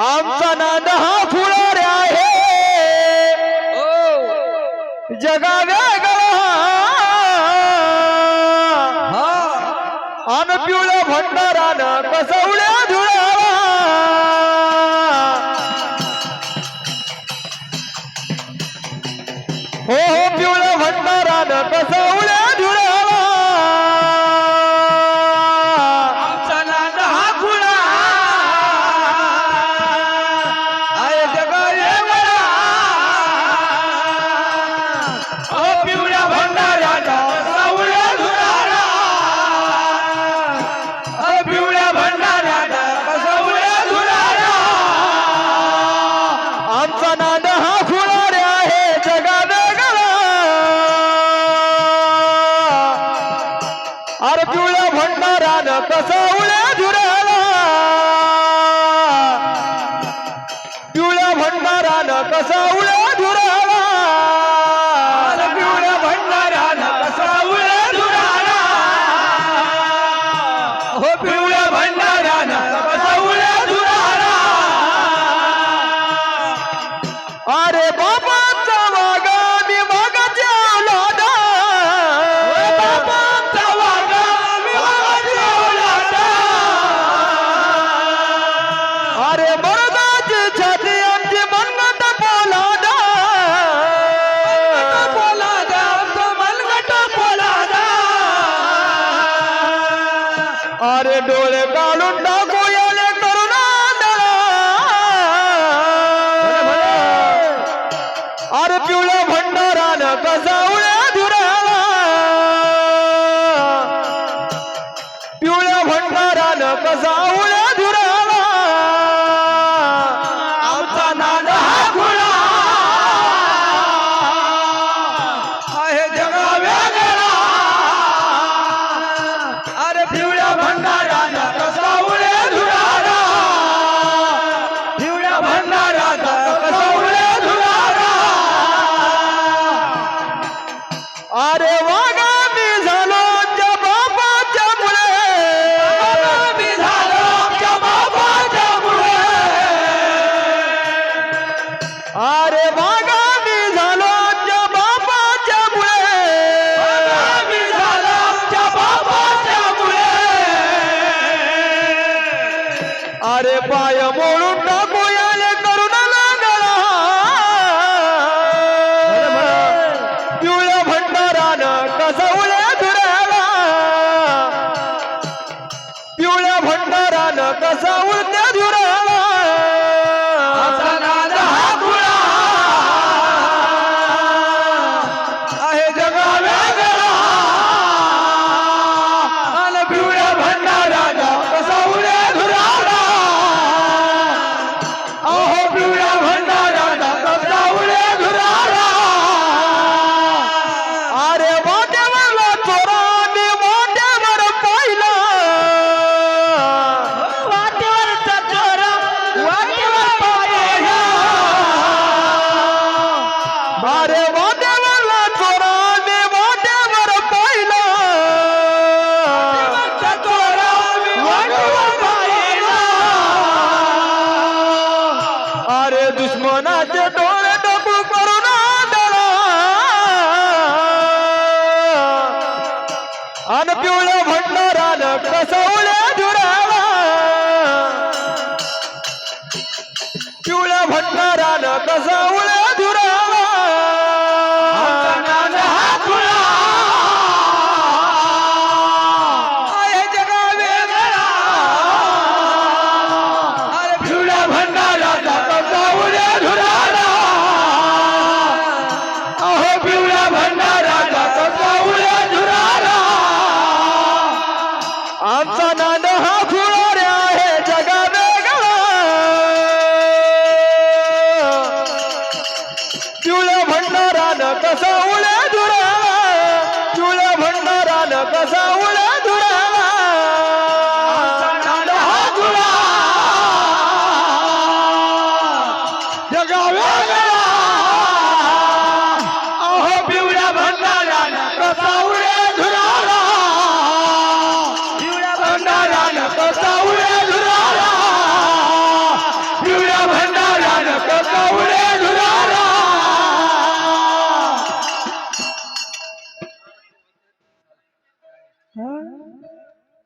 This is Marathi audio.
आमचा नाद हा फुलारे आहे! जगा वेगळा अन पिवळ्या भंडारानं कसवल्या अरे पिवळ्या भंडारान कसा कसवल्या झुराला पिवळ्या भंडारान कसा धुराला झुराला पिवळ्या भंडारान कसा सावळ्या झुराला हो पिवळ्या भंडारान अरे डोळे काढून टाकू याले करुणा अरे पिवळ्या भंडारानं कसा उड्या धुराला. पिवळ्या भंडारानं कसा अरे वागा मी झालो त्या बापाच्या मुळे. मी झालो बाबाच्या मुळे. अरे वागा मी झालो त्या बापाच्या मुळे. मी झालो बाबाच्या मुळे. अरे पाय मोडून टाकू सजवल्या धुराला पिवळ्या भंडारानं कसा अन पिवळं भंडारानं कसवल्या धुराला पिवळ्या भंडारानं कसवल्या धुराला कसा उड्या धुराला पिवळ्या भंडारानं कसा उड्या